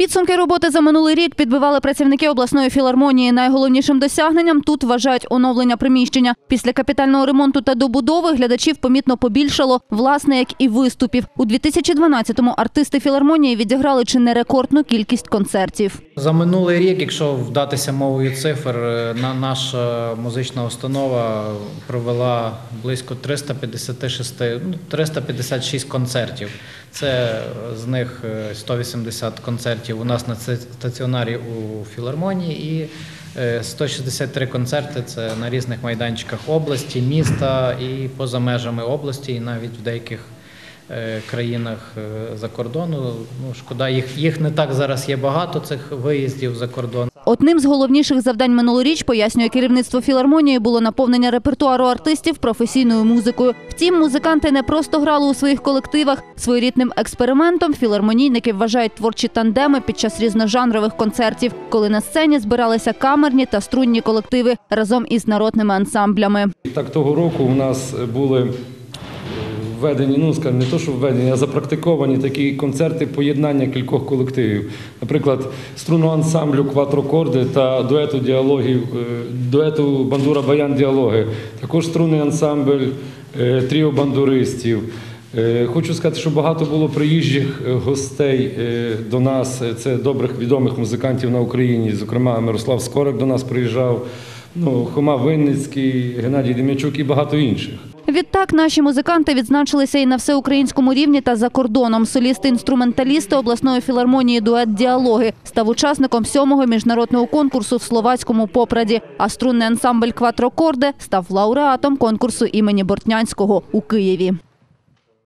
Підсумки роботи за минулий рік підбивали працівники обласної філармонії. Найголовнішим досягненням тут вважають оновлення приміщення. Після капітального ремонту та добудови глядачів помітно побільшало, власне, як і виступів. У 2012-му артисти філармонії відіграли чи не рекордну кількість концертів. За минулий рік, якщо вдатися мовою цифр, е, на наша музична установа провела близько 356, ну, 356 концертів. Це з них е, 180 концертів у нас на стаціонарі у філармонії і е, 163 концерти це на різних майданчиках області, міста і поза межами області, і навіть в деяких е, країнах е, за кордону. Ну, шкода, їх, їх не так зараз є багато, цих виїздів за кордон. Одним з головніших завдань минулоріч, пояснює керівництво філармонії, було наповнення репертуару артистів професійною музикою. Втім, музиканти не просто грали у своїх колективах. Своєрідним експериментом філармонійники вважають творчі тандеми під час різножанрових концертів, коли на сцені збиралися камерні та струнні колективи разом із народними ансамблями. Так того року у нас були введені, ну скажімо, не то, що введені, а запрактиковані такі концерти поєднання кількох колективів. Наприклад, струнного ансамблю кватрокорди та дуету діалогів, е, дуету бандура Баян діалоги. Також струнний ансамбль е, тріо бандуристів. Е, Хочу сказати, що багато було приїжджих гостей до нас. Це добрих відомих музикантів на Україні. Зокрема, Мирослав Скорик до нас приїжджав, ну, Хома Винницький, Геннадій Дем'ячук і багато інших. Відтак наші музиканти відзначилися і на всеукраїнському рівні та за кордоном. Солісти-інструменталісти обласної філармонії дует діалоги став учасником сьомого міжнародного конкурсу в словацькому попраді. А струнний ансамбль Кватрокорде став лауреатом конкурсу імені Бортнянського у Києві.